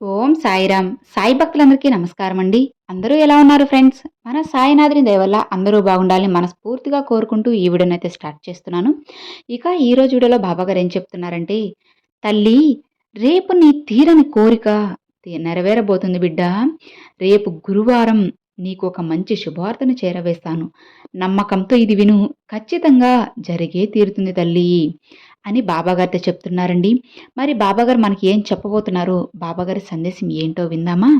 ఓం సాయిరామ్ సాయి భక్తులందరికీ నమస్కారం అండి అందరూ ఎలా ఉన్నారు ఫ్రెండ్స్? మన సాయినాథుని దయవల్ల అందరూ బాగుండాలని మనస్ఫూర్తిగా కోరుకుంటూ ఈ వీడియోనైతే స్టార్ట్ చేస్తున్నాను. ఇక ఈ రోజు వీడియోలో బాబా గారు ఏం చెప్తున్నారంటే తల్లి రేపు నీ తీరని కోరిక నెరవేరబోతుంది బిడ్డ. రేపు గురువారం నీకు ఒక మంచి శుభార్తను చేరవేస్తాను. నమ్మకంతో ఇది విను. ఖచ్చితంగా జరిగే తీరుతుంది తల్లి. అని బాబాగారితో చెప్తున్నారండి. మరి బాబాగారు మనకి ఏం చెప్పబోతున్నారు? బాబాగారి సందేశం ఏంటో విందామా?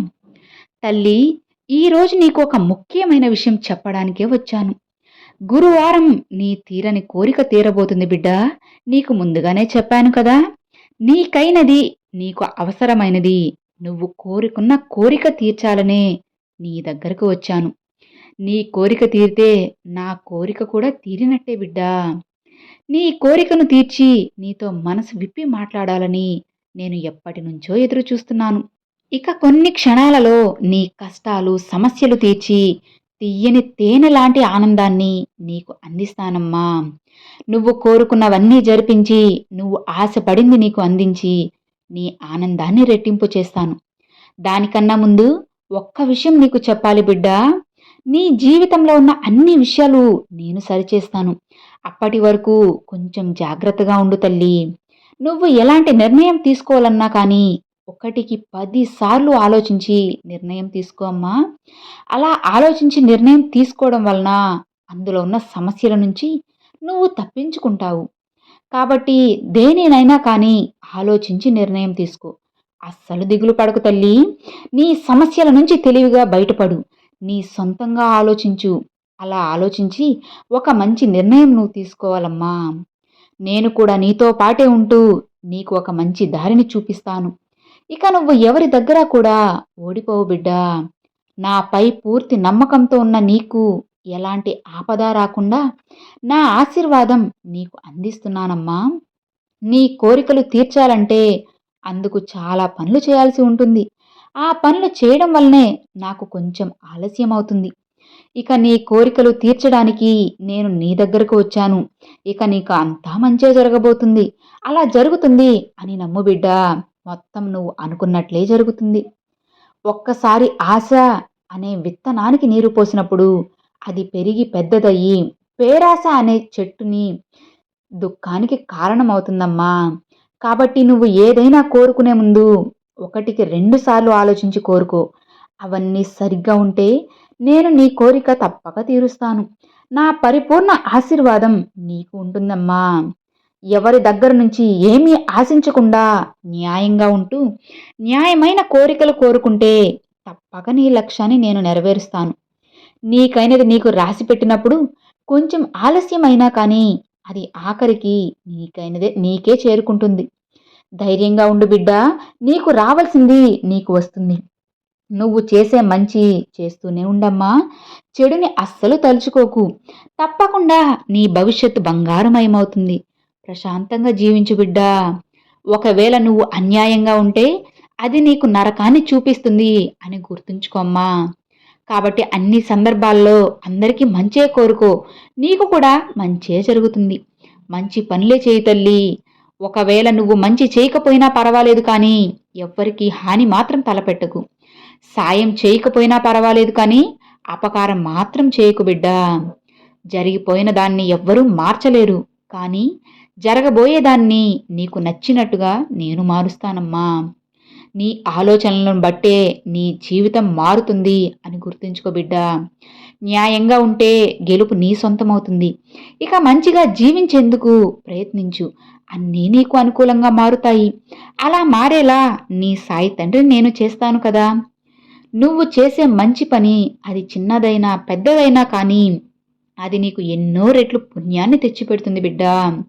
తల్లి ఈరోజు నీకు ఒక ముఖ్యమైన విషయం చెప్పడానికే వచ్చాను. గురువారం నీ తీరని కోరిక తీరబోతుంది బిడ్డ. నీకు ముందుగానే చెప్పాను కదా. నీకైనది నీకు అవసరమైనది నువ్వు కోరుకున్న కోరిక తీర్చాలనే నీ దగ్గరకు వచ్చాను. నీ కోరిక తీరితే నా కోరిక కూడా తీరినట్టే బిడ్డా. నీ కోరికను తీర్చి నీతో మనసు విప్పి మాట్లాడాలని నేను ఎప్పటి నుంచో ఎదురు చూస్తున్నాను ఇక కొన్ని క్షణాలలో నీ కష్టాలు సమస్యలు తీర్చి తీయని తేనె లాంటి ఆనందాన్ని నీకు అందిస్తానమ్మా. నువ్వు కోరుకున్నవన్నీ జరిపించి నువ్వు ఆశపడింది నీకు అందించి నీ ఆనందాన్ని రెట్టింపు చేస్తాను. దానికన్నా ముందు ఒక్క విషయం నీకు చెప్పాలి బిడ్డా. నీ జీవితంలో ఉన్న అన్ని విషయాలు నేను సరిచేస్తాను. అప్పటి వరకు కొంచెం జాగ్రత్తగా ఉండు తల్లి. నువ్వు ఎలాంటి నిర్ణయం తీసుకోవాలన్నా కానీ ఒకటికి పదిసార్లు ఆలోచించి నిర్ణయం తీసుకో అమ్మా. అలా ఆలోచించి నిర్ణయం తీసుకోవడం వలన అందులో ఉన్న సమస్యల నుంచి నువ్వు తప్పించుకుంటావు. కాబట్టి దేనినైనా కానీ ఆలోచించి నిర్ణయం తీసుకో. అస్సలు దిగులు పడకు తల్లి. నీ సమస్యల నుంచి తెలివిగా బయటపడు. నీ సొంతంగా ఆలోచించు. అలా ఆలోచించి ఒక మంచి నిర్ణయం నువ్వు తీసుకోవాలమ్మా. నేను కూడా నీతో పాటే ఉంటూ నీకు ఒక మంచి దారిని చూపిస్తాను. ఇక నువ్వు ఎవరి దగ్గర కూడా ఓడిపోవు బిడ్డా. నాపై పూర్తి నమ్మకంతో ఉన్న నీకు ఎలాంటి ఆపద రాకుండా నా ఆశీర్వాదం నీకు అందిస్తున్నానమ్మా. నీ కోరికలు తీర్చాలంటే అందుకు చాలా పనులు చేయాల్సి ఉంటుంది. ఆ పనులు చేయడం వల్లనే నాకు కొంచెం ఆలస్యం అవుతుంది ఇక నీ కోరికలు తీర్చడానికి నేను నీ దగ్గరకు వచ్చాను. ఇక నీకు అంతా మంచే జరగబోతుంది. అలా జరుగుతుంది అని నమ్ము బిడ్డ. మొత్తం నువ్వు అనుకున్నట్లే జరుగుతుంది. ఒక్కసారి ఆశ అనే విత్తనానికి నీరు పోసినప్పుడు అది పెరిగి పెద్దదయ్యి పేరాశ అనే చెట్టుని దుఃఖానికి కారణమవుతుందమ్మా. కాబట్టి నువ్వు ఏదైనా కోరుకునే ముందు ఒకటికి రెండుసార్లు ఆలోచించి కోరుకో. అవన్నీ సరిగ్గా ఉంటే నేను నీ కోరిక తప్పక తీరుస్తాను. నా పరిపూర్ణ ఆశీర్వాదం నీకు ఉంటుందమ్మా. ఎవరి దగ్గర నుంచి ఏమీ ఆశించకుండా న్యాయంగా ఉంటూ న్యాయమైన కోరికలు కోరుకుంటే తప్పక నీ లక్ష్యాన్ని నేను నెరవేరుస్తాను. నీకైనది నీకు రాసి పెట్టినప్పుడు కొంచెం ఆలస్యమైనా కానీ అది ఆఖరికి నీకైనదే నీకే చేరుకుంటుంది. ధైర్యంగా ఉండు బిడ్డ నీకు రావాల్సింది నీకు వస్తుంది. నువ్వు చేసే మంచి చేస్తూనే ఉండమ్మా. చెడుని అస్సలు తలుచుకోకు. తప్పకుండా నీ భవిష్యత్తు బంగారమయమవుతుంది. ప్రశాంతంగా జీవించు బిడ్డా. ఒకవేళ నువ్వు అన్యాయంగా ఉంటే అది నీకు నరకాన్ని చూపిస్తుంది అని గుర్తుంచుకోమ్మా కాబట్టి అన్ని సందర్భాల్లో అందరికీ మంచే కోరుకో. నీకు కూడా మంచే జరుగుతుంది. మంచి పనులే చేయి తల్లి. ఒకవేళ నువ్వు మంచి చేయకపోయినా పర్వాలేదు కానీ ఎవ్వరికీ హాని మాత్రం తలపెట్టకు. సాయం చేయకపోయినా పర్వాలేదు కానీ అపకారం మాత్రం చేయకు బిడ్డా. జరిగిపోయిన దాన్ని ఎవ్వరూ మార్చలేరు కానీ జరగబోయేదాన్ని నీకు నచ్చినట్టుగా నేను మారుస్తానమ్మా. నీ ఆలోచనలను బట్టే నీ జీవితం మారుతుంది అని గుర్తుంచుకో బిడ్డా. న్యాయంగా ఉంటే గెలుపు నీ సొంతమవుతుంది. ఇక మంచిగా జీవించేందుకు ప్రయత్నించు. అన్నీ నీకు అనుకూలంగా మారుతాయి. అలా మారేలా నీ సాయి తండ్రి నేను చేస్తాను కదా. నువ్వు చేసే మంచి పని అది చిన్నదైనా పెద్దదైనా కానీ అది నీకు ఎన్నో రెట్లు పుణ్యాన్ని తెచ్చిపెడుతుంది బిడ్డా.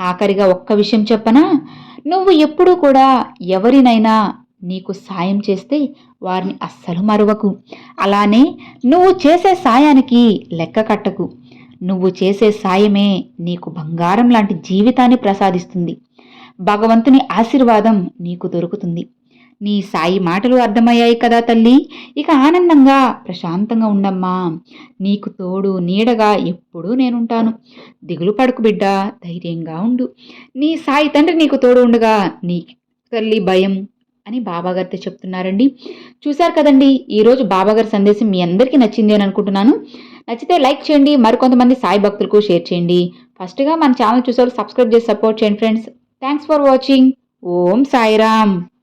ఆఖరిగా ఒక్క విషయం చెప్పనా? నువ్వు ఎప్పుడూ కూడా ఎవరినైనా నీకు సాయం చేస్తే వారిని అస్సలు మరువకు. అలానే నువ్వు చేసే సాయానికి లెక్క కట్టకు. నువ్వు చేసే సాయమే నీకు బంగారం లాంటి జీవితాన్ని ప్రసాదిస్తుంది. భగవంతుని ఆశీర్వాదం నీకు దొరుకుతుంది. నీ సాయి మాటలు అర్థమయ్యాయి కదా తల్లి. ఇక ఆనందంగా ప్రశాంతంగా ఉండమ్మా. నీకు తోడు నీడగా ఎప్పుడూ నేనుంటాను. దిగులు పడుకు బిడ్డ ధైర్యంగా ఉండు. నీ సాయి తండ్రి నీకు తోడు ఉండగా నీ తల్లి భయం అని బాబాగారితో చెప్తున్నారండి. చూశారు కదండి ఈరోజు బాబాగారి సందేశం మీ అందరికీ నచ్చింది అని అనుకుంటున్నాను. నచ్చితే లైక్ చేయండి మరికొంతమంది సాయి భక్తులకు షేర్ చేయండి. ఫస్ట్గా మన ఛానల్ చూసేవాళ్ళు సబ్స్క్రైబ్ చేసి సపోర్ట్ చేయండి friends. Thanks for watching. Om Sairam.